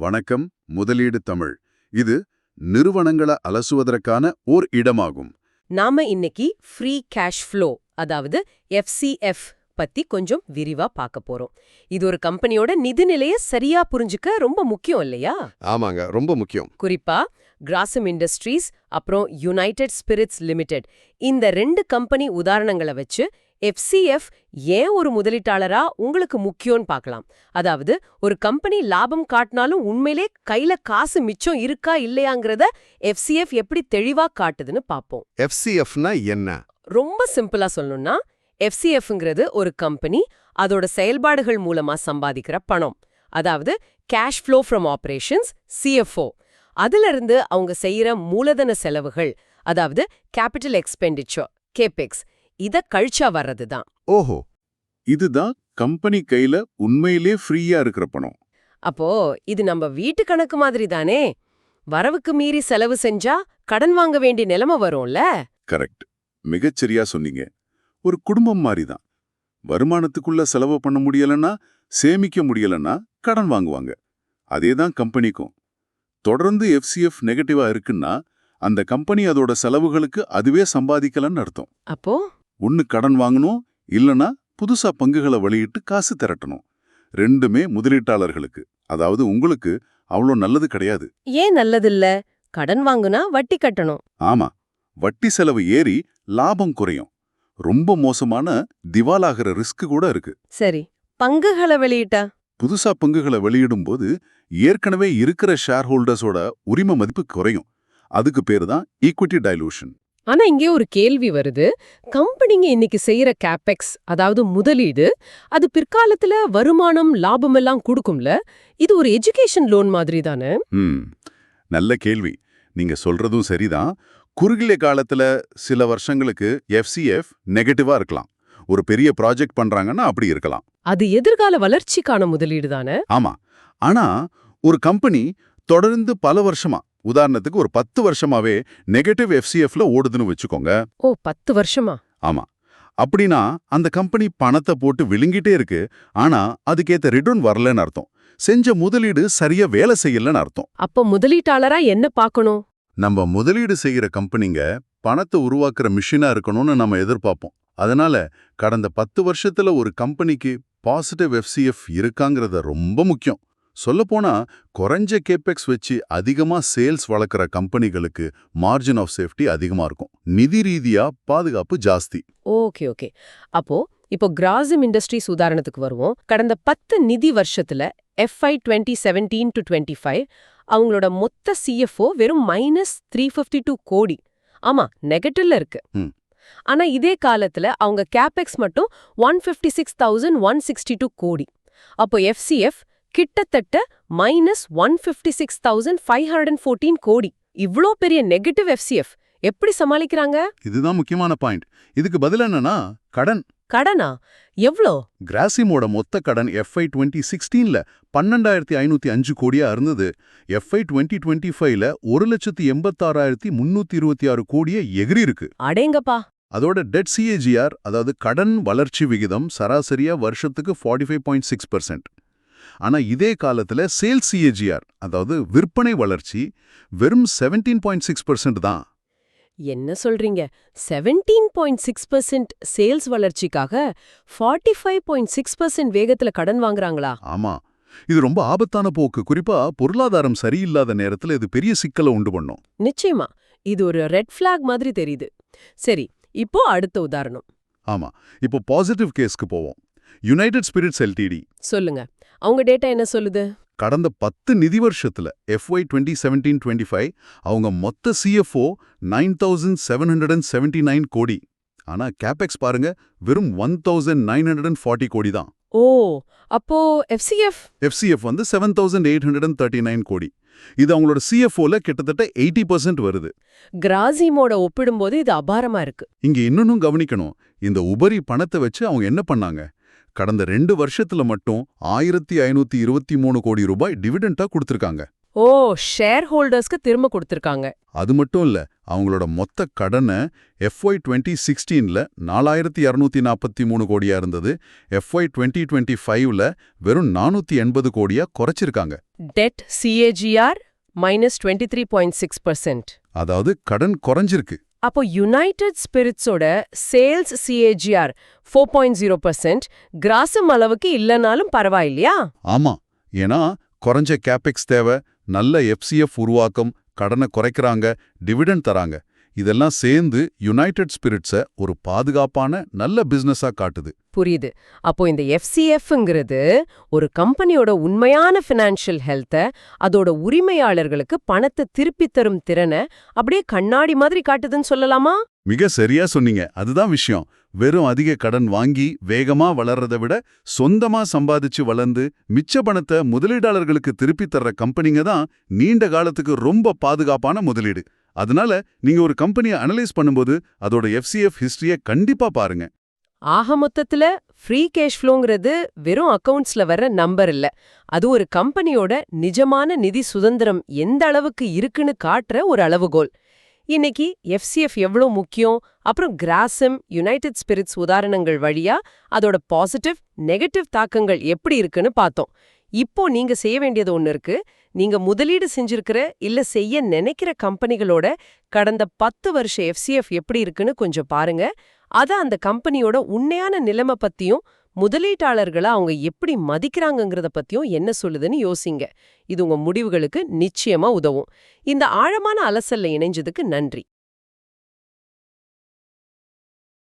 வணக்கம் முதலீடு தமிழ். இது நிறுவனங்களை அலசுவதற்கான ஓர் இடமாகும். நாம இன்னைக்கு ஃப்ரீ கேஷ் ஃப்ளோ அதாவது FCF பத்தி கொஞ்சம் விரிவா பார்க்க போறோம். இது ஒரு கம்பெனியோட நிதிநிலைய சரியா புரிஞ்சுக்க ரொம்ப முக்கியம் இல்லையா? ஆமாங்க ரொம்ப முக்கியம். குறிப்பா கிராசம் இண்டஸ்ட்ரீஸ் அப்புறம் யுனைடெட் ஸ்பிரிட்ஸ் லிமிடெட் இந்த ரெண்டு கம்பெனி உதாரணங்களை வச்சு FCF ஏன் ஒரு முதலீட்டாளரா உங்களுக்கு முக்கியம்னு பார்க்கலாம். அதாவது ஒரு கம்பெனி லாபம் காட்டினாலும் உண்மையிலே கையில காசு மிச்சம் இருக்கா இல்லையாங்கிறத FCF எப்படி தெளிவா காட்டுதுன்னு பார்ப்போம். எஃப்சிஎஃப்னா என்ன? ரொம்ப சிம்பிளா சொல்லணும்னா எஃப்சிஎஃப்ங்கிறது ஒரு கம்பெனி அதோட செயல்பாடுகள் மூலமா சம்பாதிக்கிற பணம். அதாவது cash flow from operations CFO அதுல இருந்து அவங்க செய்யற மூலதன செலவுகள் அதாவது கேபிட்டல் எக்ஸ்பெண்டிச்சர் கேபெக்ஸ் இத கழிச்சா வர்றது தான் ஓஹோ. இதுதான் கம்பெனி கையில உண்மையிலே ஃப்ரீயா இருக்கிற பணம். அப்போ இது நம்ம வீட்டு கணக்கு மாதிரி தானே வரவுக்கு மீறி செலவு செஞ்சா கடன் வாங்க வேண்டிய நிலைமை வரும்ல? கரெக்ட். மிகச்சரியா சொன்னீங்க. ஒரு குடும்பம் மாதிரி தான் வருமானத்துக்குள்ள செலவு பண்ண முடியலன்னா சேமிக்க முடியலன்னா கடன் வாங்குவாங்க. அதேதான் கம்பெனிக்கும். தொடர்ந்து எஃப்சிஎஃப் நெகட்டிவா இருக்குன்னா அந்த கம்பெனி அதோட செலவுகளுக்கு அதுவே சம்பாதிக்கலன்னு அர்த்தம். அப்போ? ஒன்னு கடன் வாங்கணும் இல்லனா புதுசா பங்குகளை வெளியிட்டு காசு திரட்டணும். ரெண்டுமே முதலீட்டாளர்களுக்கு. அதாவது உங்களுக்கு அவ்வளோ நல்லது கிடையாது. ஏன் நல்லதில்ல? கடன் வாங்குனா வட்டி கட்டணும். ஆமா. வட்டி செலவு ஏறி லாபம் குறையும். ரொம்ப மோசமான திவாலாகிற ரிஸ்க் கூட இருக்கு. சரி. பங்குகளை வெளியிட்டா? புதுசா பங்குகளை வெளியிடும்போது ஏற்கனவே இருக்கிற ஷேர் ஹோல்டர்ஸோட உரிமை மதிப்பு குறையும். அதுக்கு பேரு தான் ஈக்விட்டி டைலூஷன். ஆனா இங்கே ஒரு கேள்வி வருது. கம்பெனிங்க இன்னைக்கு செய்யற கேபெக்ஸ் அதாவது முதலீடு அது பிற்காலத்துல வருமானம் லாபம் எல்லாம் கொடுக்கும்ல? இது ஒரு எஜுகேஷன் லோன் மாதிரி தானே? நல்ல கேள்வி. நீங்க சொல்றதும் சரிதான். குறுகிய காலத்துல சில வருஷங்களுக்கு எஃப்சிஎஃப் நெகட்டிவா இருக்கலாம். ஒரு பெரிய ப்ராஜெக்ட் பண்றாங்கன்னா அப்படி இருக்கலாம். அது எதிர்கால வளர்ச்சிக்கான முதலீடு தானே? ஆமா. ஆனா ஒரு கம்பெனி தொடர்ந்து பல வருஷமா உதாரணத்துக்கு ஒரு பத்து வருஷமாவே நெகட்டிவ் எஃப்சிஎஃப்ல ஓடுதுன்னு வச்சுக்கோங்க. ஓ பத்து வருஷமா? ஆமா. அப்படின்னா அந்த கம்பெனி பணத்தை போட்டு விழுங்கிட்டே இருக்கு. ஆனா அதுக்கேத்த ரிட்டர்ன் வரலன்னு அர்த்தம். செஞ்ச முதலீடு சரியா வேலை செய்யலன்னு அர்த்தம். அப்ப முதலீட்டாளரா என்ன பார்க்கணும்? நம்ம முதலீடு செய்யற கம்பெனிங்க பணத்தை உருவாக்குற மிஷினா இருக்கணும்னு நம்ம எதிர்பார்ப்போம். அதனால கடந்த பத்து வருஷத்துல ஒரு கம்பெனிக்கு பாசிட்டிவ் எஃப்சிஎஃப் இருக்காங்கிறத ரொம்ப முக்கியம். சொல்லப்போனா குறைஞ்ச கேபெக்ஸ் வச்சு அதிகமா சேல்ஸ் வளர்க்குற கம்பெனிகளுக்கு மார்ஜின் ஆஃப் சேஃப்டி அதிகமா இருக்கும். நிதி ரீதியா பாதுகாப்பு ஜாஸ்தி. Okay okay. அப்போ இப்போ கிராசிம் இண்டஸ்ட்ரீஸ் உதாரணத்துக்கு வருவோம். கடந்த பத்து நிதி வருஷத்துல FY twenty seventeen to twenty five அவங்களோட மொத்த சிஎஃப்ஓ வெறும் மைனஸ் த்ரீ ஃபிஃப்டி டூ கோடி. ஆமா நெகட்டிவ்ல இருக்கு. ஆனா இதே காலத்துல அவங்க கேபெக்ஸ் மட்டும் one fifty six thousand one sixty two கோடி. அப்போ எஃப்சிஎஃப் கிட்டத்தட்ட minus one fifty six thousand five hundred fourteen கோடி. இவ்ளோ பெரிய நெகட்டிவ் எஃப்சிஎஃப் எப்படி சமாளிக்கிறாங்க? இதுதான் முக்கியமான பாயிண்ட் இதுக்கு பதில் என்னன்னா கடன். கடனா? எவ்ளோ? கிராசிமோட மொத்த கடன் எஃப்ஐ டுவெண்ட்டி சிக்ஸ்டீன்ல பன்னெண்டாயிரத்தி ஐநூத்தி அஞ்சு கோடியா இருந்தது. எஃப்ஐ டுவெண்ட்டி டுவெண்ட்டி ஃபைவ்ல ஒரு லட்சத்தி எண்பத்தாறாயிரத்தி முன்னூத்தி இருபத்தி ஆறு கோடியே எகிரி இருக்கு. அடேங்கப்பா. அதோட டெட் சிஏஜிஆர் அதாவது கடன் வளர்ச்சி விகிதம் சராசரியா வருஷத்துக்கு forty five point six percent ஆனா இதே காலத்துல சேல் சிஏஜிஆர் அதாவது விற்பனை வளர்ச்சி வெறும் செவன்டீன் பாயிண்ட் சிக்ஸ் பர்சன்ட் தான். என்ன சொல்றீங்க? Seventeen point six percent sales வளர்ச்சிக்காக forty five point six percent வேகத்துல கடன் வாங்குறாங்களா? ஆமா. இது ரொம்ப ஆபத்தான போக்கு. குறிப்பா பொருளாதாரம் சரியில்லாத நேரத்துல இது பெரிய சிக்கலை உண்டு பண்ணும். நிச்சயமா. இது ஒரு ரெட் ஃபிளாக் மாதிரி தெரியுது. சரி இப்போ அடுத்த உதாரணம். ஆமா. இப்போ பாசிட்டிவ் கேஸ்க்கு போவோம். யுனைடெட் ஸ்பிரிட்ஸ் எல்டிடி சொல்லுங்க. அவங்க டேட்டா என்ன சொல்லுது? கடந்த பத்து நிதி வருஷத்துல FY twenty seventeen twenty five அவங்க மொத்த CFO nine thousand seven hundred and seventy nine கோடி. ஆனா கேபெக்ஸ் பாருங்க வெறும் one thousand nine hundred and forty கோடி தான். ஓ அப்போ எஃப்சிஎஃப் எஃப்சிஎஃப் வந்து seven thousand eight hundred and thirty nine கோடி. இது அவங்களோட சிஎஃப்ஓல கிட்டத்தட்ட எயிட்டி பர்சன்ட் வருது. கிராசிமோட ஒப்பிடும்போது இது அபாரமா இருக்கு. இங்க இன்னொன்னும் கவனிக்கணும் இந்த உபரி பணத்தை வச்சு அவங்க என்ன பண்ணாங்க? கடந்த ரெண்டு வருஷத்துல மட்டும் ஆயிரத்தி ஐநூத்தி இருபத்தி மூணு கோடி ரூபாய் டிவிடெண்டா கொடுத்திருக்காங்க. ஓ ஷேர் ஹோல்டர்ஸ்க்கு திரும்ப கொடுத்திருக்காங்க. அது மட்டும் இல்ல அவங்களோட மொத்த கடனை எஃப்ஒய் டுவெண்ட்டி சிக்ஸ்டீன்ல நாலாயிரத்தி இரநூத்தி நாற்பத்தி மூணு கோடியா இருந்தது. எஃப்ஒய் டுவெண்ட்டி டுவெண்ட்டி ஃபைவ்ல வெறும் நானூத்தி எண்பது கோடியா குறைச்சிருக்காங்க. Debt CAGR minus twenty three point six percent அதாவது கடன் குறைஞ்சிருக்கு. அப்போ United ஸ்பிரிட்ஸோட sales CAGR four point zero percent Grasim அளவுக்கு இல்லைனாலும் பரவாயில்லையா? ஆமா. ஏன்னா குறைஞ்ச கேபெக்ஸ் தேவை நல்ல எஃப்சிஎஃப் உருவாக்கம் கடனை குறைக்கிறாங்க டிவிடெண்ட் தராங்க. இதெல்லாம் சேர்ந்து யுனைடெட் ஸ்பிரிட்ஸை ஒரு பாதுகாப்பான நல்ல பிசினஸா காட்டுது. புரியுது. அப்போ இந்த எஃப்சிஎஃப்ங்கிறது ஒரு கம்பெனியோட உண்மையான ஃபினான்ஷியல் ஹெல்த்தை அதோட உரிமையாளர்களுக்கு பணத்தை திருப்பித் தரும் திறனை அப்படியே கண்ணாடி மாதிரி காட்டுதுன்னு சொல்லலாமா? மிக சரியா சொன்னீங்க. அதுதான் விஷயம். வெறும் அதிக கடன் வாங்கி வேகமா வளர்றதை விட சொந்தமா சம்பாதிச்சு வளர்ந்து மிச்ச பணத்தை முதலீட்டாளர்களுக்கு திருப்பித் தர்ற கம்பெனிங்க தான் நீண்ட காலத்துக்கு ரொம்ப பாதுகாப்பான முதலீடு. அதனால நீங்க ஒரு கம்பெனியை அனலைஸ் பண்ணும்போது அதோட எஃப்சிஎஃப் ஹிஸ்டரியை கண்டிப்பா பாருங்க. ஆக மொத்தத்துல ஃப்ரீ கேஷ் ஃப்ளோங்கிறது வெறும் அக்கவுண்ட்ஸ்ல வர்ற நம்பர் இல்ல. அது ஒரு கம்பெனியோட நிஜமான நிதி சுதந்திரம் எந்த அளவுக்கு இருக்குன்னு காட்டுற ஒரு அளவுகோல். இன்னைக்கு எஃப்சிஎஃப் எவ்வளோ முக்கியம்? அப்புறம் கிராசம் யுனைடெட் ஸ்பிரிட்ஸ் உதாரணங்கள் வழியா அதோட பாசிட்டிவ் நெகட்டிவ் தாக்கங்கள் எப்படி இருக்குன்னு பார்த்தோம். இப்போ நீங்க செய்ய வேண்டியது ஒன்று இருக்கு. நீங்க முதலீடு செஞ்சிருக்கிற இல்ல செய்ய நினைக்கிற கம்பெனிகளோட கடந்த பத்து வருஷ எஃப்சிஎஃப் எப்படி இருக்குன்னு கொஞ்சம் பாருங்க. அத அந்த கம்பெனியோட உண்மையான நிலைமை பத்தியும் முதலீட்டாளர்களை அவங்க எப்படி மதிக்கிறாங்கங்கிறத பத்தியும் என்ன சொல்லுதுன்னு யோசிங்க. இது உங்க முடிவுகளுக்கு நிச்சயமா உதவும். இந்த ஆழமான அலசல்ல இணைஞ்சதுக்கு நன்றி.